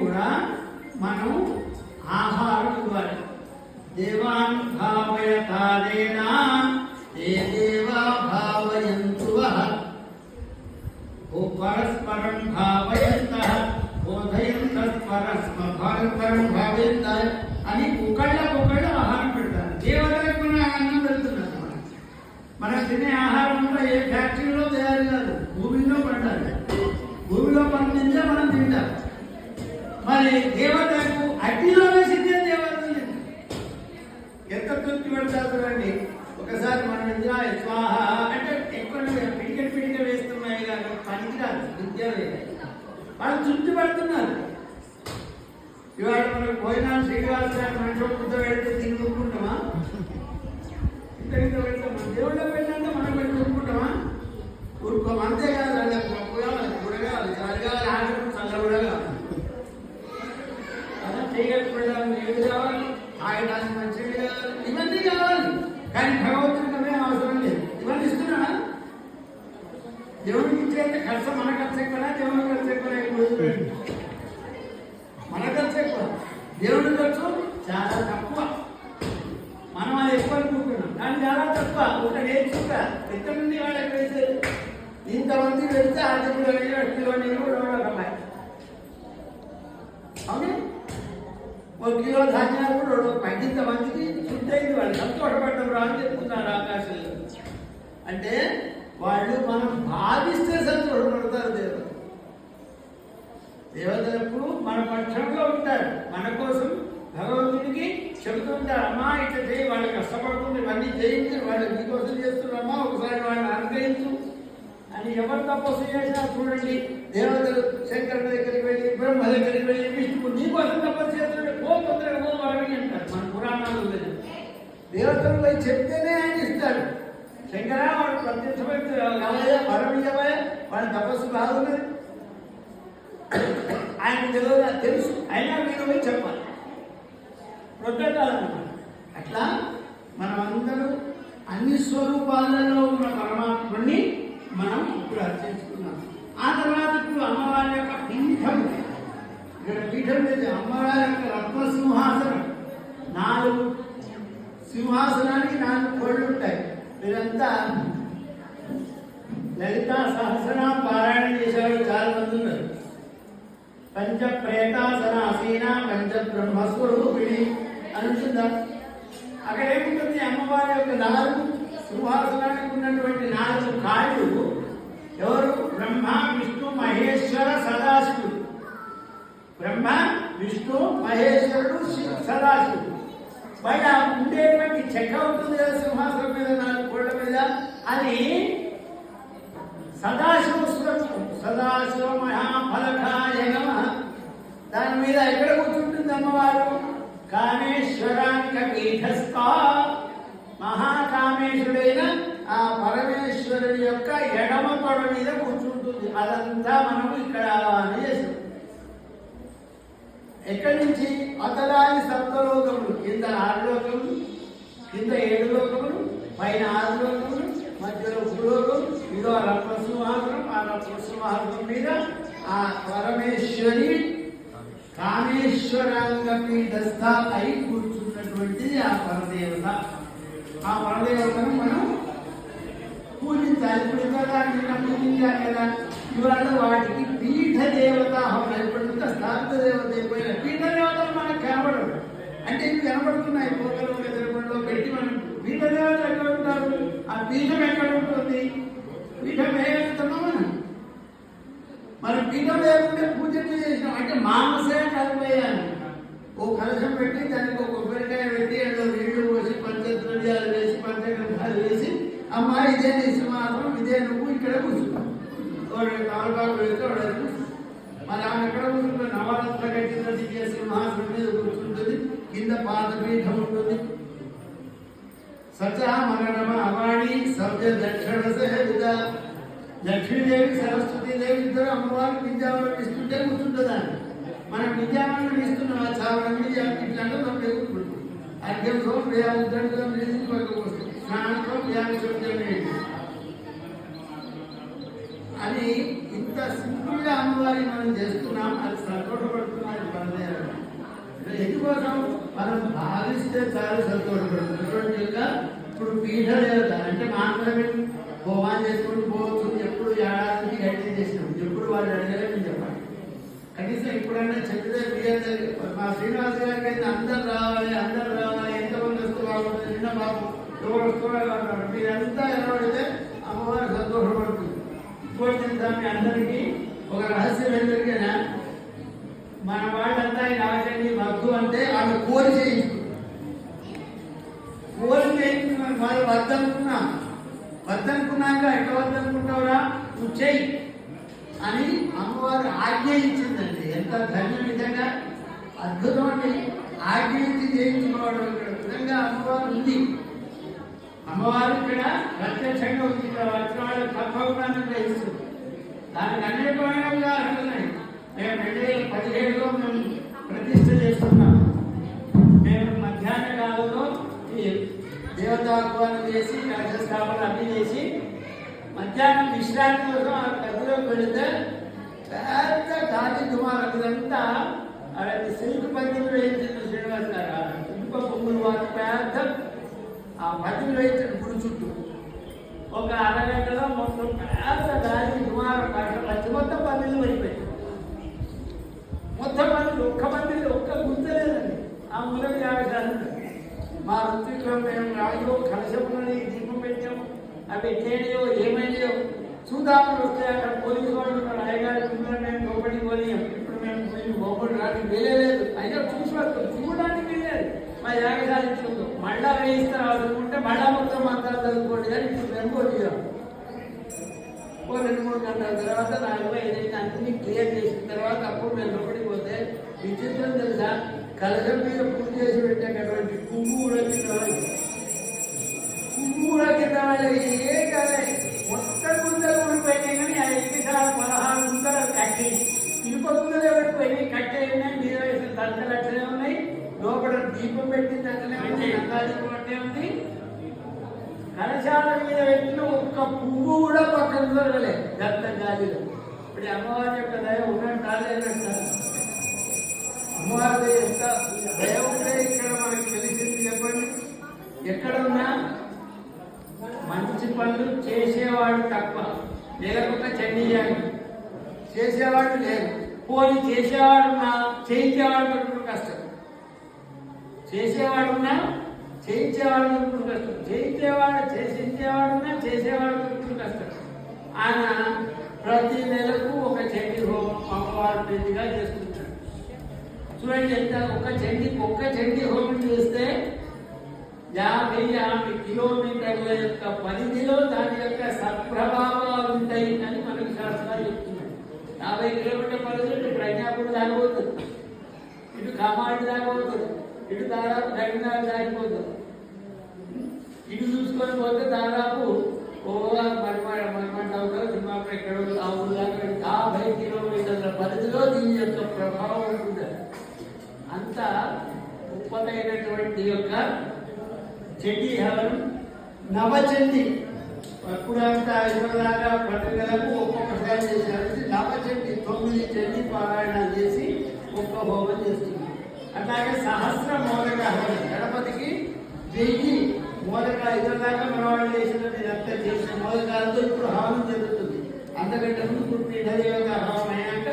కూడా మనం ఆహారం ఇవ్వాలి. దేవాన్ భావయ తాదేనా ఏ దేవా భావయంతు ఓ పరస్పరం భావయంత బోధయంత పరస్మ పరస్పరం భావయంత అని ఒకళ్ళకొకళ్ళు ఆహారం పెడతారు. దేవతలకు మన అన్నం పెడుతున్నారు మనం. మనం తినే ఆహారం అంతా ఏ ఫ్యాక్టరీలో తయారు కాదు. భూమిలో పండాలి. భూమిలో పండించే మనం తింటాం. మరి దేవతలకు అగ్నిలో సిద్ధం దేవతలు ఎంత తృప్తి పెడతారు ఒకసారి మనం ఇంద్రా స్వాహ అంటే ఎక్కువ పిడికలు పిడిక వేస్తున్నాయి కానీ పనికిరాదు విద్య వాళ్ళు తృప్తి పడుతున్నారు. ఇవాళ మనకు భోజనాలు శ్రీనివాస గారు మనలో ముద్ద పెడితే తిని ఊరుకుంటామా ఇంత ఇంత పెడతామా దేవుళ్ళ పెట్టంటే మనం పెట్టి ఊరుకుంటామా ఊరుకోం అంతేకాదు వాళ్ళకి పప్పు కావాలి కూర కావాలి చారు కావాలి ఆటలు చల్ల కూడా కావాలి అలా చేయగలుగుతాం ఏది కావాలి ఆయడానికి మంచిది కావాలి ఇవన్నీ కావాలి కానీ భగవంతుడికి అవే అవసరం లేదు ఇవన్నీ ఇస్తున్నాడా దేవుడికి ఇచ్చేంత ఖర్చు మన ఖర్చు ఎక్కువ దేవుడి ఖర్చు ఎక్కువ ఇప్పుడు మన ఖర్చు ఎక్కువ దేవుడి ఖర్చు చాలా తక్కువ మనం అది ఎక్కువ అనుకుంటున్నాం కానీ చాలా తక్కువ ఎక్కడి నుండి వాళ్ళకి ఇంతమంది పెడితే ఆ కిలో నీళ్ళు కిలో నీళ్ళు కూడా ఒక అమ్మాయి ఒక కిలో ధాన్యాలు కూడా రెండు ఒక ఇంతమందికి శుద్ధి అయింది వాళ్ళు సంతోషపడ్డం రాని చెప్తున్నారు ఆకాశంలో. అంటే వాళ్ళు మనం భావిస్తే సంతోషపడతారు దేవత దేవతలకు మన పక్షంలో ఉంటారు. మన కోసం భగవంతుడికి చెబుతుంటే అమ్మా ఇట్లా చేయి వాళ్ళు కష్టపడుతుంది ఇవన్నీ చేయించి వాళ్ళు నీకోసం చేస్తున్నామా ఒకసారి వాళ్ళని అనుగ్రహించు. అని ఎవరు తపస్సు చేసినా చూడండి దేవతలు శంకరుడి దగ్గరికి వెళ్ళి బ్రహ్మ దగ్గరికి వెళ్ళి విష్ణువు నీకోసం తపస్సు చేస్తుంటే ఓ తొందరగా ఓ వరవి అంటారు. మన పురాణాలు లేదు దేవతలు పోయి చెప్తేనే ఆయన ఇస్తాడు. శంకర వాడు ప్రత్యక్షమైతే రావయ్యా వాళ్ళ తపస్సు బాగున్నది. ఆయన తెలియదు తెలుసు. అయినా మీరు చెప్పాలి. ప్రొట్టేటాలన్నమాట అట్లా మనమందరూ అన్ని స్వరూపాలలో ఉన్న పరమాత్ముడిని మనం ఇప్పుడు అర్చించుకున్నాం. ఆ తర్వాత ఇప్పుడు అమ్మవారి యొక్క పీఠం. ఇక్కడ పీఠం లేదు అమ్మవారి యొక్క రత్న సింహాసనం. నాలుగు సింహాసనానికి నాలుగు కోళ్ళు ఉంటాయి. వీరంతా లలిత సహస్రనామ పారాయణ చేసేవాళ్ళు చాలా మంది ఉన్నారు. పంచ ప్రేతాసన అసీన పంచ బ్రహ్మస్వరూపిణి అని ఉంటుందా అక్కడ ఏముంటుంది? అమ్మవారి యొక్క నాలుగు సింహాసనానికి ఉన్నటువంటి నాలుగు కాళ్ళు. ఎవరు? బ్రహ్మ విష్ణు మహేశ్వర సదాశివుడు. బ్రహ్మ విష్ణు మహేశ్వరుడు సదాశివుడు. బయట ఉండేటువంటి చెక్క ఉంటుంది కదా సింహాసనం మీద నాలుగు కోళ్ళ మీద? అది సదాశివ స్వరూపం. సదాశివ మహాఫలకాయ నమ. దాని మీద ఎక్కడ కూర్చుంటుంది అమ్మవారు? కామేశ్వరాంక పీఠస్థ మహాకామేశ్వరుడైన ఆ పరమేశ్వరుడి యొక్క ఎడమ తొడ మీద కూర్చుంటుంది. అదంతా మనం ఇక్కడ ఆవాహన ఎక్కడి నుంచి? అతలాది సప్తలోకములు. కింద ఆరు లోకములు కింద ఏడు లోకములు పైన ఆరు లోకములు మధ్యలో భూలోకం ఇదో రత్నసింహాసనం ఆ రత్నసింహాసనం మీద ఆ పరమేశ్వరి కామేశ్వరాంగ పీఠస్థ అయి కూర్చున్నటువంటిది ఆ పరదేవత ఆ పరదేవతను మనం పూజించాలి. ఇప్పుడు కదా నిన్న పూజించాలి కదా? ఇవాళ వాటికి పీఠ దేవత హోమం ఎప్పుడంతా స్థాపిత దేవత అయిపోయిన పీఠ దేవతలు మనకు కనబడదు అంటే ఇవి కనబడుతున్నాయి. పోకలు ఎదురులో పెట్టి మనం పీఠ దేవతలు ఎక్కడ ఉంటారు? ఆ పీఠం ఎక్కడ ఉంటుంది? పీఠం వేస్తున్నాం మనం మరి పీఠం లేకుంటే పూజ చేసినాం అంటే మానసే కలిపేయాలి ఓ కలశం పెట్టి దానికి ఒక కొబ్బరికాయ పెట్టి అందులో నీళ్ళు పోసి పంచద్రవ్యాలు వేసి పంచగ్రంథాలు వేసి అమ్మ ఇదే నీ సింహాసనం ఇదే నువ్వు ఇక్కడ కూర్చున్నావు. కాలుబాగు వెళ్తే వాడు మరి ఆమె ఎక్కడ కూర్చుంటుంది నవరత్న కట్టిన దివ్య సింహాసనం మీద కూర్చుంటుంది. కింద పాదపీఠం ఉంటుంది. సచ మరణమ అవాణి సభ్య దక్షిణ సహిత లక్ష్మీదేవి సరస్వతీదేవి ఇద్దరు అమ్మవారు విద్యావనం ఇస్తుంటే కూర్చుంటుంది ఆమె మనం విద్యావనం ఇస్తున్నాం ఆ చావడం ఇట్లాంటి మనం ఎదుర్కొంటుంది అర్ఘ్యంతో ప్రియా ఉద్దండం స్నానంతో ప్రియాన్ని అని ఇంత సింపుల్గా అమ్మవారు అమ్మవారి మనం చేస్తున్నాం అది సంతోషపడుతున్నారు పరదేవత ఎందుకోసం? మనం భావిస్తే చాలా సంతోషపడుతుంది ఇప్పుడు పీఠ దేవత అంటే మాత్రమే హోమాన్ని చేసుకుని పోవచ్చు. ఎప్పుడు ఏడాది గట్టి చేసినాం. ఎప్పుడు వాళ్ళు అడిగారో నేను చెప్పాలి. కనీసం ఇప్పుడన్నా చెప్పితే మీరందరూ మా శ్రీనివాస్ గారికి అయితే అందరు రావాలి అందరు రావాలి. ఎంతమంది వస్తూ బాగుంటుంది? నిన్న బాబు ఎవరు వస్తున్నారు అన్నారు మీరంతా ఎవరైతే అమ్మవారు సంతోషపడుతుంది ఇంకోటి దాన్ని అందరికీ ఒక రహస్యం ఏంటంటే మన వాళ్ళంతా ఈ రాజండి వద్దు అంటే వాళ్ళు కోరి చేయించుకుంటారు. కోరి చేయించుకున్నాం వాళ్ళు వద్దనుకున్న వద్దనుకున్నాక ఎట్లా వద్దనుకుంటావురా? నువ్వు చెయ్యి. అని అమ్మవారు ఆజ్ఞ ఇచ్చిందండి. ఎంత ధన్యం నిజంగా. అద్భుతం అండి. ఆజ్ఞ ఇచ్చి చేయించుకోవడం ఇక్కడ. నిజంగా అమ్మవారు ఉంది. అమ్మవారు ఇక్కడ ప్రత్యక్షంగా ఉంది. ఇక్కడ వచ్చిన వాళ్ళు తప్పకుండా గ్రహిస్తుంది దానికి అనేకమైన ఉదాహరణలు ఉన్నాయి. మేము రెండు వేల పదిహేడులో మేము ప్రతిష్ట దేవతాహ్వానం చేసి కలశస్థాపన అన్ని చేసి మధ్యాహ్నం విశ్రాంతి కోసం ఆ గదిలోకి వెళితే పెద్ద గాలి దుమారం. ఇదంతా అది సిల్క్ పందిలు వేయించిన శ్రీనివాస్ గారు. ఆ ఇనుప పొంగులు వారు పెద్ద ఆ పందిలు వేయించిన గుడి చుట్టూ. ఒక అరగంటలో మొత్తం పెద్ద గాలి దుమారం. కాక మొత్తం వృత్తిలో మేము రాజు కలశములని దిగు పెట్టాము అవి తేలియో ఏమైనాయో చూద్దామని వస్తే అక్కడ పోలీసు వాళ్ళు రాయగారు మేము లోపలికి పోనీయం ఇప్పుడు మేము పోయి లోపలి రానికి వెళ్ళలేదు అయినా చూసి వస్తాం. చూడడానికి వెళ్ళలేదు మా యాగశాల చూద్దాం. మళ్ళా వేయిస్తారు అనుకుంటే మళ్ళా మొత్తం మంత్రాలు చదువుకోండి కానీ ఇప్పుడు మేము పోటీయాం ఓ రెండు మూడు గంటల తర్వాత నాలుగు ఏదైతే అన్ని క్లియర్ చేసిన తర్వాత అప్పుడు మేము లోపలికి పోతే విచిత్రం తెలుసా? కలశం మీద పూజ చేసి పెట్టేటటువంటి పువ్వు కూడా కింద. పువ్వు కూడా కింద. ఏ కలే మొత్తం గుంతలు ఊడిపోయినాయి కానీ ఆ ఎన్నిసార్లు పదహారు గుంతలు కట్టి ఇనుప గుంతలు పడిపోయినాయి. కట్టేసినాయి మీద వేసిన తంతలు అట్లనే ఉన్నాయి. లోపల దీపం పెట్టింది అట్లనే ఉంది దీపం అట్లే ఉంది. కలశాల మీద పెట్టిన ఒక్క పువ్వు కూడా పక్కన దొరకలేదు గత గాలిలో. ఇప్పుడు అమ్మవారి యొక్క దయ ఉన్నట్టు రాలేదంట అమ్మవారి ఎంత ఇక్కడ మనకి తెలిసింది చెప్పండి. ఎక్కడ ఉన్నా మంచి పనులు చేసేవాడు తప్ప లేకపోతే చెయ్యాలి చేసేవాడు లేదు పోనీ చేసేవాడున్నా చేయించేవాడు దొరకడం కష్టం. చేసేవాడున్నా చేయించేవాడు దొరకడం కష్టం. చేయించేవాడు చేసించేవాడున్నా చేసేవాడు దొరకడం కష్టం. ఆయన ప్రతి నెలకు ఒక చండీ హోమం అమ్మవారి పెద్దగా చేస్తుంది చూడండి ఎంత ఒక్క చండీ ఒక్క చండీ హోమం చేస్తే యాభై యాభై కిలోమీటర్ల యొక్క పరిధిలో దాని యొక్క సత్ప్రభావాలు ఉంటాయి అని మనకు శాస్త్రాలు చెప్తున్నాయి. యాభై కిలోమీటర్ పరిధిలో ఇటు ప్రజ్ఞాపురం దాగిపోతుంది ఇటు కామాడి దాగిపోతుంది ఇటు దాదాపు కరీంనగర్ దాగిపోతుంది ఇటు చూసుకొని పోతే దాదాపు ఓ మరిమాడ మరిమంట అవుతారు ఎక్కడ ఆ ఊరు యాభై కిలోమీటర్ల పరిధిలో దీని యొక్క ప్రభావం ఉంటుంది అంత గొప్పదైనటువంటి యొక్క చెడ్డి హవనం నవచండి. అప్పుడంతా ఇప్పటిదాకా పండుగలకు ఒక్కొక్కసారి చేశారు. నవచండి తొమ్మిది చండి పారాయణం చేసి ఒక్క హోమం చేస్తున్నారు. అట్లాగే సహస్ర మోదక హవనం గణపతికి వెయ్యి మోదక ఇదిదాకా మన వాళ్ళు చేసినది ఇదంతా చేసిన మోదకాలతో ఇప్పుడు హవనం జరుగుతుంది. అంతకంటే ముందు ఇప్పుడు పీఠదేవత హవనం అయినాక